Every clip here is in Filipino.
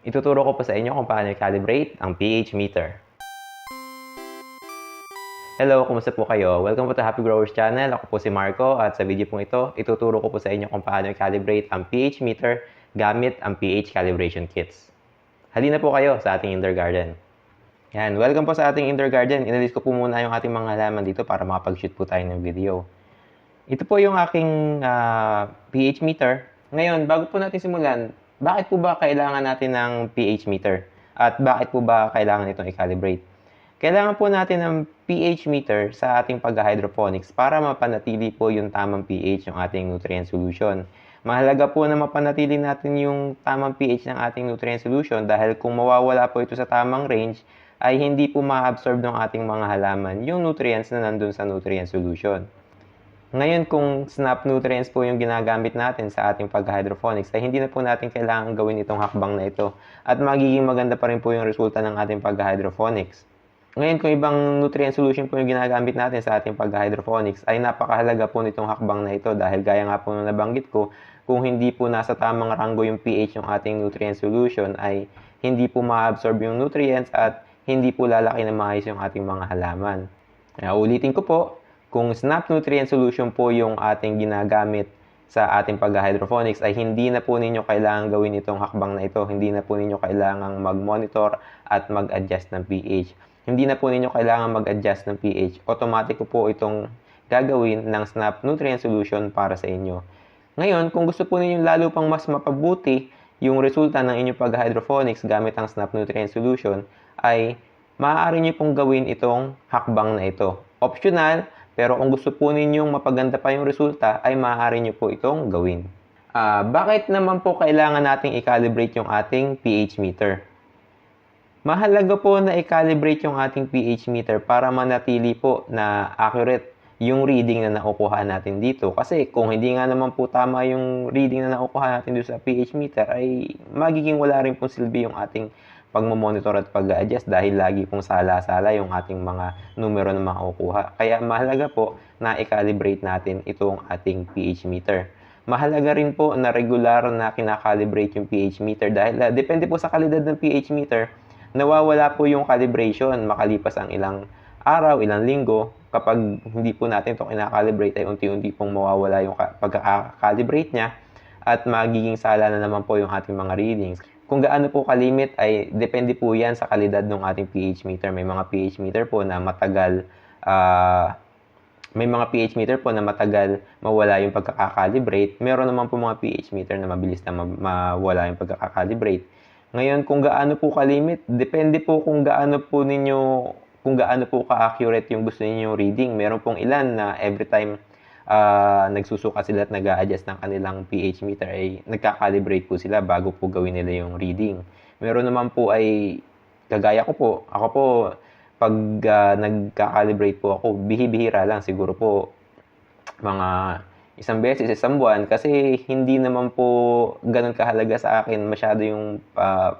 Ituturo ko po sa inyo kung paano i-calibrate ang pH meter. Hello, kumusta po kayo? Welcome po to Happy Growers Channel. Ako po si Marco at sa video pong ito, ituturo ko po sa inyo kung paano i-calibrate ang pH meter gamit ang pH calibration kits. Halina po kayo sa ating indoor garden. Yan, welcome po sa ating indoor garden. Inalis ko po muna yung ating mga halaman dito para makapag-shoot po tayo ng video. Ito po yung aking ah, pH meter. Ngayon, bago po natin simulan, bakit po ba kailangan natin ng pH meter? At bakit po ba kailangan itong i-calibrate? Kailangan po natin ng pH meter sa ating pag-hydroponics para mapanatili po yung tamang pH ng ating nutrient solution. Mahalaga po na mapanatili natin yung tamang pH ng ating nutrient solution dahil kung mawawala po ito sa tamang range, ay hindi po ma-absorb ng ating mga halaman yung nutrients na nandun sa nutrient solution. Ngayon, kung SNAP nutrients po yung ginagamit natin sa ating pag-hydroponics, ay hindi na po natin kailangan gawin itong hakbang na ito. At magiging maganda pa rin po yung resulta ng ating pag-hydroponics. Ngayon, kung ibang nutrient solution po yung ginagamit natin sa ating pag-hydroponics, ay napakahalaga po nitong hakbang na ito dahil gaya nga po nung nabanggit ko, kung hindi po nasa tamang ranggo yung pH ng ating nutrient solution, ay hindi po ma-absorb yung nutrients at hindi po lalaki na maayos yung ating mga halaman. Kaya ulitin ko po, kung SNAP nutrient solution po yung ating ginagamit sa ating pag-hydroponics ay hindi na po ninyo kailangan gawin itong hakbang na ito. Hindi na po ninyo kailangang mag-monitor at mag-adjust ng pH. Hindi na po ninyo kailangan mag-adjust ng pH. Automatic po itong gagawin ng SNAP nutrient solution para sa inyo. Ngayon, kung gusto po ninyo lalo pang mas mapabuti yung resulta ng inyong pag-hydroponics gamit ang SNAP nutrient solution, ay maaari nyo pong gawin itong hakbang na ito. Optional, pero kung gusto po ninyong mapaganda pa yung resulta, ay maaari nyo po itong gawin. Ah, bakit naman po kailangan nating i-calibrate yung ating pH meter? Mahalaga po na i-calibrate yung ating pH meter para manatili po na accurate yung reading na nakukuha natin dito. Kasi kung hindi nga naman po tama yung reading na nakukuha natin dito sa pH meter, ay magiging wala rin pong silbi yung ating pagmamonitor at pag-adjust dahil lagi pong sala-sala yung ating mga numero na makukuha. Kaya mahalaga po na i-calibrate natin itong ating pH meter. Mahalaga rin po na regular na kinakalibrate yung pH meter dahil uh, depende po sa kalidad ng pH meter, nawawala po yung calibration makalipas ang ilang araw, ilang linggo. Kapag hindi po natin ito kinakalibrate ay unti-unti pong mawawala yung ka- pagkakalibrate niya at magiging sala na naman po yung ating mga readings. Kung gaano po kalimit ay depende po yan sa kalidad ng ating pH meter. May mga pH meter po na matagal ah, may mga pH meter po na matagal mawala yung pagkakakalibrate. Meron naman po mga pH meter na mabilis na ma- mawala yung pagkakakalibrate. Ngayon, kung gaano po kalimit, depende po kung gaano po ninyo, kung gaano po ka-accurate yung gusto niyo reading. Meron pong ilan na every time ah, nagsusuka sila at nag adjust ng kanilang pH meter ay nagka-calibrate po sila bago po gawin nila yung reading. Meron naman po ay kagaya ko po, ako po pag ah, nagka-calibrate po ako, bihi-bihira lang siguro po mga isang beses, isang buwan kasi hindi naman po ganun kahalaga sa akin masyado yung ah,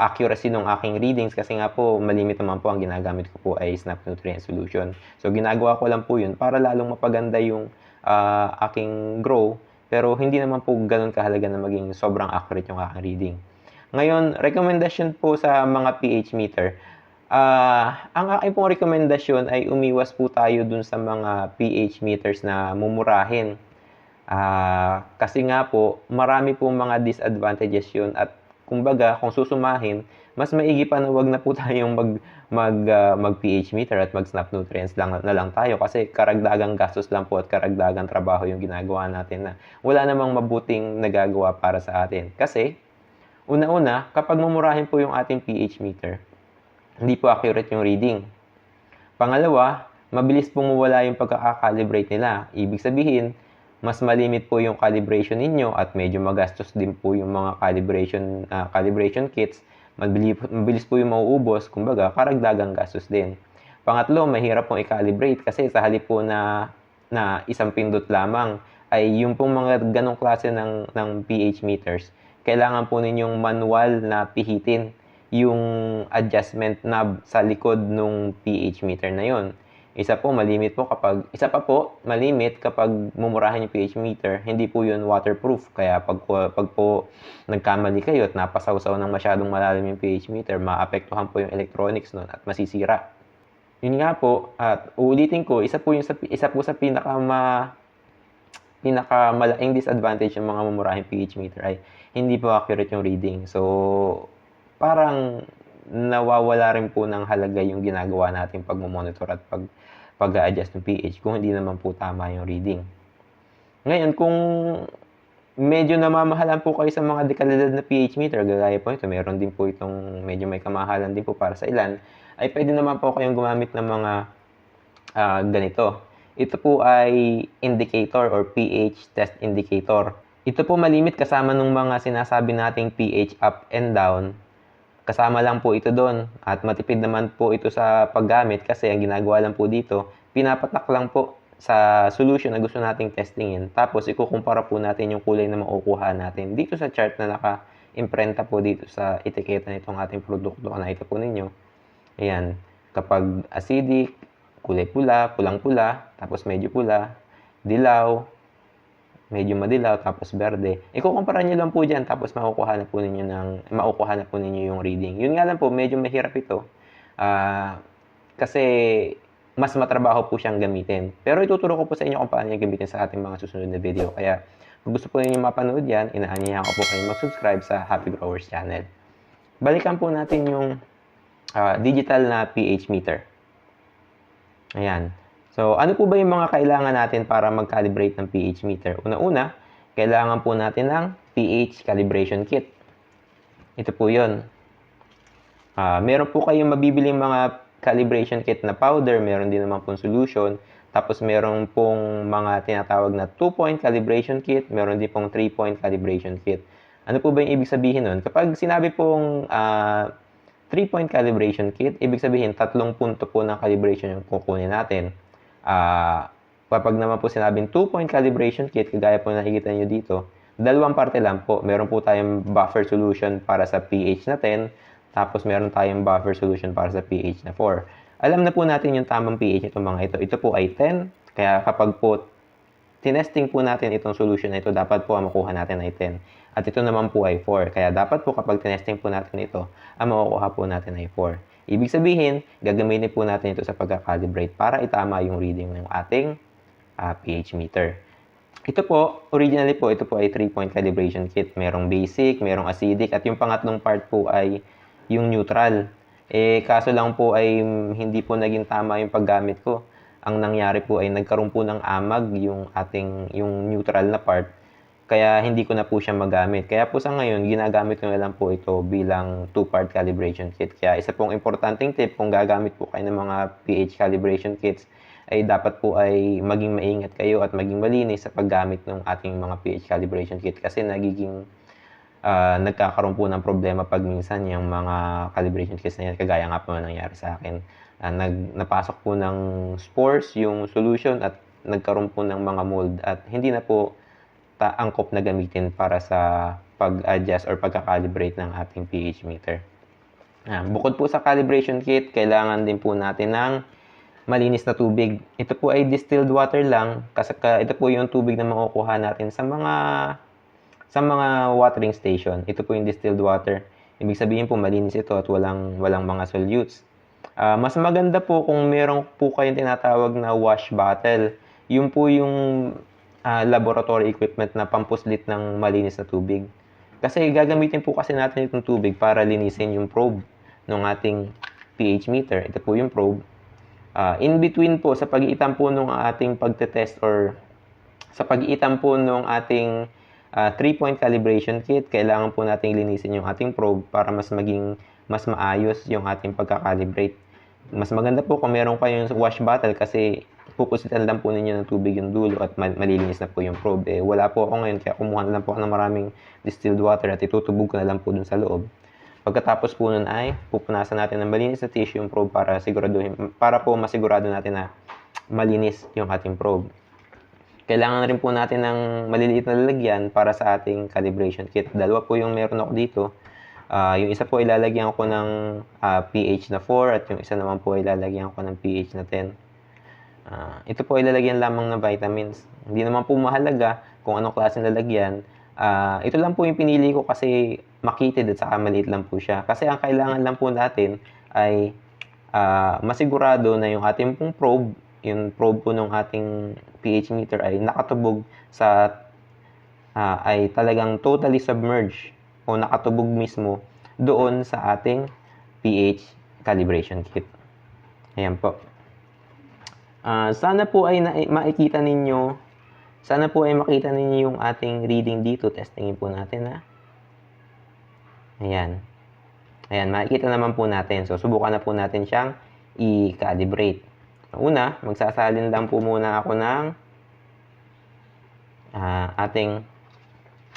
accuracy ng aking readings kasi nga po malimit naman po ang ginagamit ko po ay Snap Nutrient Solution. So ginagawa ko lang po yun para lalong mapaganda yung ah, aking grow pero hindi naman po ganun kahalaga na maging sobrang accurate yung aking reading. Ngayon, recommendation po sa mga pH meter. Ah, ang aking pong rekomendasyon ay umiwas po tayo dun sa mga pH meters na mumurahin. Ah, kasi nga po, marami po mga disadvantages yun at kumbaga, kung susumahin, mas maigi pa na wag na po tayong mag, mag, ah, mag pH meter at mag snap nutrients lang, na lang tayo kasi karagdagang gastos lang po at karagdagang trabaho yung ginagawa natin na wala namang mabuting nagagawa para sa atin. Kasi, una-una, kapag mumurahin po yung ating pH meter, hindi po accurate yung reading. Pangalawa, mabilis pong mawala yung pagkakakalibrate nila. Ibig sabihin, mas malimit po yung calibration ninyo at medyo magastos din po yung mga calibration ah, calibration kits. Mabilis, mabilis po yung mauubos, kumbaga karagdagang gastos din. Pangatlo, mahirap pong i-calibrate kasi sa halip po na, na isang pindot lamang ay yung pong mga ganong klase ng, ng pH meters, kailangan po ninyong manual na pihitin yung adjustment knob sa likod ng pH meter na yon. Isa po malimit po kapag isa pa po malimit kapag mumurahin yung pH meter, hindi po 'yun waterproof. Kaya pag pag po nagkamali kayo at napasawsaw ng masyadong malalim yung pH meter, maapektuhan po yung electronics nun at masisira. Yun nga po, at uulitin ko, isa po yung sa, isa po sa pinaka ma, pinaka malaking disadvantage ng mga mumurahing pH meter ay hindi po accurate yung reading. So, parang nawawala rin po ng halaga yung ginagawa natin pag monitor at pag pag-adjust ng pH kung hindi naman po tama yung reading. Ngayon, kung medyo namamahalan po kayo sa mga dekalidad na pH meter, gagaya po ito, meron din po itong medyo may kamahalan din po para sa ilan, ay pwede naman po kayong gumamit ng mga uh, ganito. Ito po ay indicator or pH test indicator. Ito po malimit kasama ng mga sinasabi nating pH up and down kasama lang po ito doon at matipid naman po ito sa paggamit kasi ang ginagawa lang po dito, pinapatak lang po sa solution na gusto nating testingin. Tapos ikukumpara po natin yung kulay na makukuha natin dito sa chart na naka-imprenta po dito sa etiketa nitong ating produkto. Nakita po ninyo. Ayan. Kapag acidic, kulay pula, pulang-pula, tapos medyo pula, dilaw, medyo madilaw, tapos berde. Ikukumpara nyo lang po dyan, tapos makukuha na po ninyo, ng, makukuha na po ninyo yung reading. Yun nga lang po, medyo mahirap ito. Uh, kasi mas matrabaho po siyang gamitin. Pero ituturo ko po sa inyo kung paano niya gamitin sa ating mga susunod na video. Kaya kung gusto po ninyo mapanood yan, inaanyayahan ko po kayo mag-subscribe sa Happy Growers channel. Balikan po natin yung uh, digital na pH meter. Ayan. So, ano po ba yung mga kailangan natin para mag-calibrate ng pH meter? Una-una, kailangan po natin ng pH calibration kit. Ito po yun. Uh, meron po kayong mabibiling mga calibration kit na powder, meron din naman pong solution. Tapos meron pong mga tinatawag na 2-point calibration kit, meron din pong 3-point calibration kit. Ano po ba yung ibig sabihin nun? Kapag sinabi pong uh, 3-point calibration kit, ibig sabihin tatlong punto po ng calibration yung kukunin natin. Uh, kapag naman po sinabing 2-point calibration kit, kagaya po nakikita nyo dito, dalawang parte lang po. Meron po tayong buffer solution para sa pH na 10, tapos meron tayong buffer solution para sa pH na 4. Alam na po natin yung tamang pH nitong mga ito. Ito po ay 10, kaya kapag po tinesting po natin itong solution na ito, dapat po ang makuha natin ay 10. At ito naman po ay 4. Kaya dapat po kapag tinesting po natin ito, ang makukuha po natin ay 4. Ibig sabihin, gagamitin po natin ito sa pagka-calibrate para itama yung reading ng ating uh, pH meter. Ito po, originally po, ito po ay 3-point calibration kit. Merong basic, merong acidic, at yung pangatlong part po ay yung neutral. Eh, kaso lang po ay hindi po naging tama yung paggamit ko. Ang nangyari po ay nagkaroon po ng amag yung ating, yung neutral na part kaya hindi ko na po siya magamit. Kaya po sa ngayon, ginagamit ko na lang po ito bilang two-part calibration kit. Kaya isa pong importanteng tip kung gagamit po kayo ng mga pH calibration kits ay dapat po ay maging maingat kayo at maging malinis sa paggamit ng ating mga pH calibration kit kasi nagiging uh, nagkakaroon po ng problema pag minsan yung mga calibration kits na yan, kagaya nga po nangyari sa akin. Uh, nag, napasok po ng spores yung solution at nagkaroon po ng mga mold at hindi na po ta- angkop na gamitin para sa pag-adjust or pagka-calibrate ng ating pH meter. Ah, bukod po sa calibration kit, kailangan din po natin ng malinis na tubig. Ito po ay distilled water lang kasi ito po yung tubig na makukuha natin sa mga sa mga watering station. Ito po yung distilled water. Ibig sabihin po malinis ito at walang walang mga solutes. Uh, mas maganda po kung meron po kayong tinatawag na wash bottle. Yung po yung uh, laboratory equipment na pampuslit ng malinis na tubig. Kasi gagamitin po kasi natin itong tubig para linisin yung probe ng ating pH meter. Ito po yung probe. Uh, in between po, sa pag-iitan po ng ating pagtetest or sa pag-iitan po ng ating uh, three-point calibration kit, kailangan po nating linisin yung ating probe para mas maging mas maayos yung ating pagka-calibrate. Mas maganda po kung meron kayong wash bottle kasi pupusitan lang po ninyo ng tubig yung dulo at malilinis na po yung probe. Eh, wala po ako ngayon, kaya kumuha na lang po ako ng maraming distilled water at itutubog ko na lang po dun sa loob. Pagkatapos po nun ay pupunasan natin ng malinis na tissue yung probe para siguraduhin, para po masigurado natin na malinis yung ating probe. Kailangan rin po natin ng maliliit na lalagyan para sa ating calibration kit. Dalawa po yung meron ako dito. Uh, yung isa po ilalagyan ko ng uh, pH na 4 at yung isa naman po ilalagyan ko ng pH na 10. Ah, ito po ay lalagyan lamang ng vitamins. Hindi naman po mahalaga kung anong klase lalagyan. Ah, ito lang po yung pinili ko kasi makitid at saka maliit lang po siya. Kasi ang kailangan lang po natin ay ah, masigurado na yung ating pong probe, yung probe po ng ating pH meter ay nakatubog sa ah, ay talagang totally submerged o nakatubog mismo doon sa ating pH calibration kit. Ayan po. Ah, sana po ay na- makikita ninyo, sana po ay makita ninyo yung ating reading dito. Testingin po natin ha. Ayan. Ayan, makikita naman po natin. So, subukan na po natin siyang i-calibrate. Una, magsasalin lang po muna ako ng ah, ating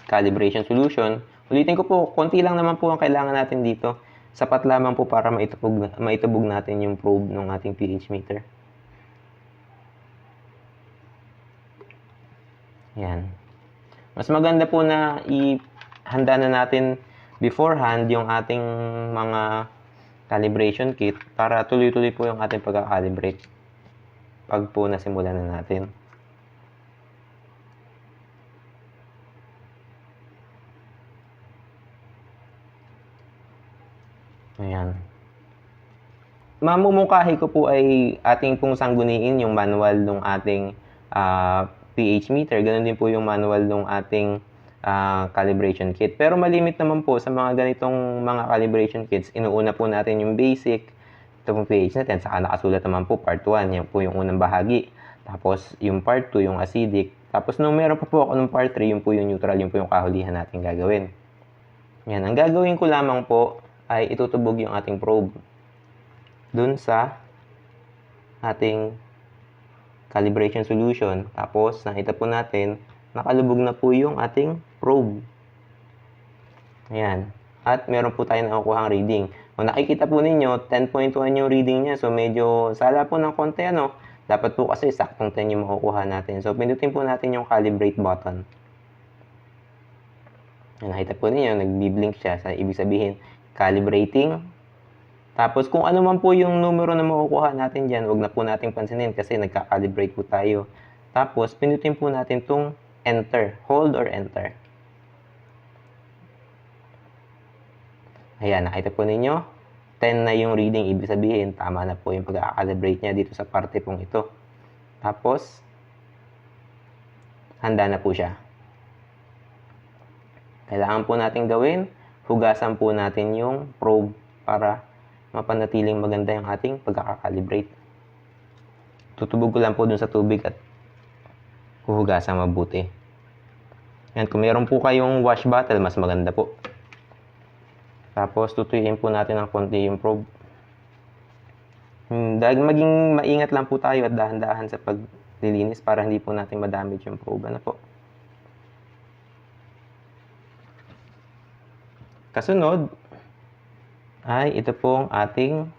calibration solution. Ulitin ko po, konti lang naman po ang kailangan natin dito. Sapat lamang po para maitubog, maitubog natin yung probe ng ating pH meter. Yan. Mas maganda po na ihanda na natin beforehand yung ating mga calibration kit para tuloy-tuloy po yung ating pagka-calibrate pag po nasimulan na natin. Ayan. Mamumukahi ko po ay ating pong sangguniin yung manual ng ating ah, pH meter. Ganun din po yung manual ng ating ah, calibration kit. Pero malimit naman po sa mga ganitong mga calibration kits. Inuuna po natin yung basic, ito pong pH natin. Saka nakasulat naman po part 1. Yan po yung unang bahagi. Tapos yung part 2, yung acidic. Tapos nung meron pa po ako ng part 3, yung po yung neutral, yung po yung kahulihan natin gagawin. Yan. Ang gagawin ko lamang po ay itutubog yung ating probe dun sa ating calibration solution. Tapos, nakita po natin, nakalubog na po yung ating probe. Ayan. At meron po tayo nakukuha reading. Kung nakikita po ninyo, 10.1 yung reading niya. So, medyo sala po ng konti, ano. Dapat po kasi saktong 10 yung makukuha natin. So, pindutin po natin yung calibrate button. Ayan, nakita po ninyo, nagbi-blink siya. Sa ibig sabihin, calibrating. Tapos kung ano man po yung numero na makukuha natin dyan, wag na po nating pansinin kasi nagka-calibrate po tayo. Tapos pinutin po natin tong enter, hold or enter. Ayan, nakita po ninyo, 10 na yung reading, ibig sabihin tama na po yung pag-calibrate niya dito sa parte pong ito. Tapos, handa na po siya. Kailangan po natin gawin, hugasan po natin yung probe para mapanatiling maganda yung ating pagkakakalibrate. Tutubog ko lang po dun sa tubig at huhugasan mabuti. Yan, kung meron po kayong wash bottle, mas maganda po. Tapos, tutuyuin po natin ng konti yung probe. Hmm, dahil maging maingat lang po tayo at dahan-dahan sa paglilinis para hindi po natin madamage yung probe. Ano po? Kasunod, ay ito pong ating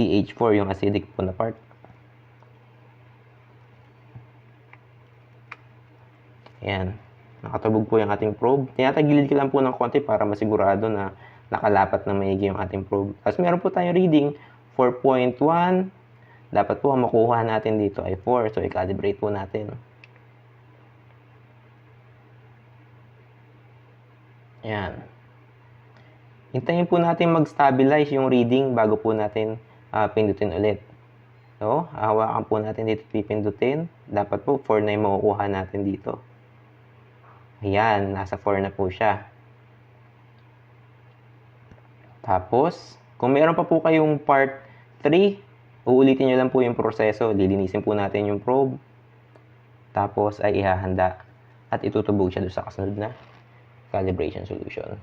pH4, yung acidic po na part. Ayan. Nakatubog po yung ating probe. Tinatagilid ko lang po ng konti para masigurado na nakalapat na maigi yung ating probe. Tapos meron po tayong reading 4.1. Dapat po ang makuha natin dito ay 4. So, i-calibrate po natin. Ayan. Hintayin po natin mag-stabilize yung reading bago po natin ah, pindutin ulit. So, hawakan po natin dito pipindutin. Dapat po 4 na yung makukuha natin dito. Ayan, nasa 4 na po siya. Tapos, kung meron pa po kayong part 3, uulitin nyo lang po yung proseso. Lilinisin po natin yung probe. Tapos ay ihahanda at itutubog siya doon sa kasunod na calibration solution.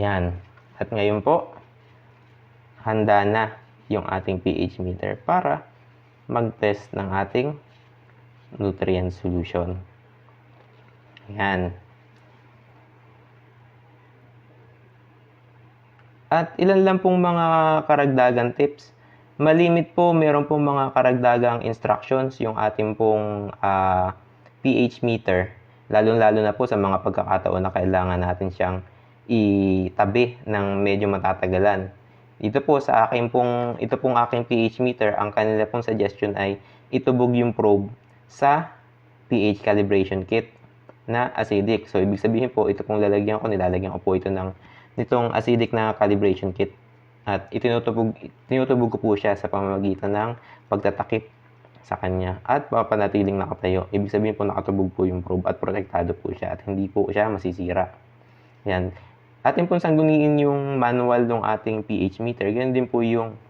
Ayan. At ngayon po, handa na yung ating pH meter para mag-test ng ating nutrient solution. Ayan. At ilan lang pong mga karagdagan tips. Malimit po, meron pong mga karagdagang instructions yung ating pong ah, pH meter. Lalo-lalo na po sa mga pagkakataon na kailangan natin siyang itabi ng medyo matatagalan. Dito po sa akin pong, ito pong aking pH meter, ang kanila pong suggestion ay itubog yung probe sa pH calibration kit na acidic. So, ibig sabihin po, ito pong lalagyan ko, nilalagyan ko po ito ng nitong acidic na calibration kit. At itinutubog, tinutubog ko po siya sa pamamagitan ng pagtatakip sa kanya at papanatiling nakatayo. Ibig sabihin po nakatubog po yung probe at protektado po siya at hindi po siya masisira. Yan. Atin pong sangguniin yung manual ng ating pH meter. Ganun din po yung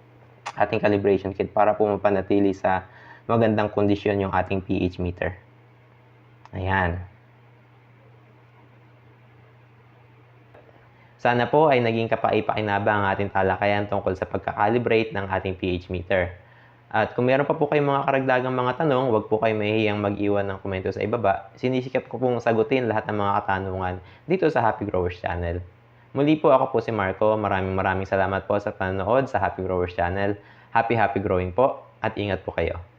ating calibration kit para po mapanatili sa magandang kondisyon yung ating pH meter. Ayan. Sana po ay naging kapaipakinabang ang ating talakayan tungkol sa pagkakalibrate ng ating pH meter. At kung meron pa po kayong mga karagdagang mga tanong, huwag po kayo mahihiyang mag-iwan ng komento sa ibaba. Sinisikap ko pong sagutin lahat ng mga katanungan dito sa Happy Growers Channel. Muli po ako po si Marco. Maraming maraming salamat po sa panonood sa Happy Growers Channel. Happy happy growing po at ingat po kayo.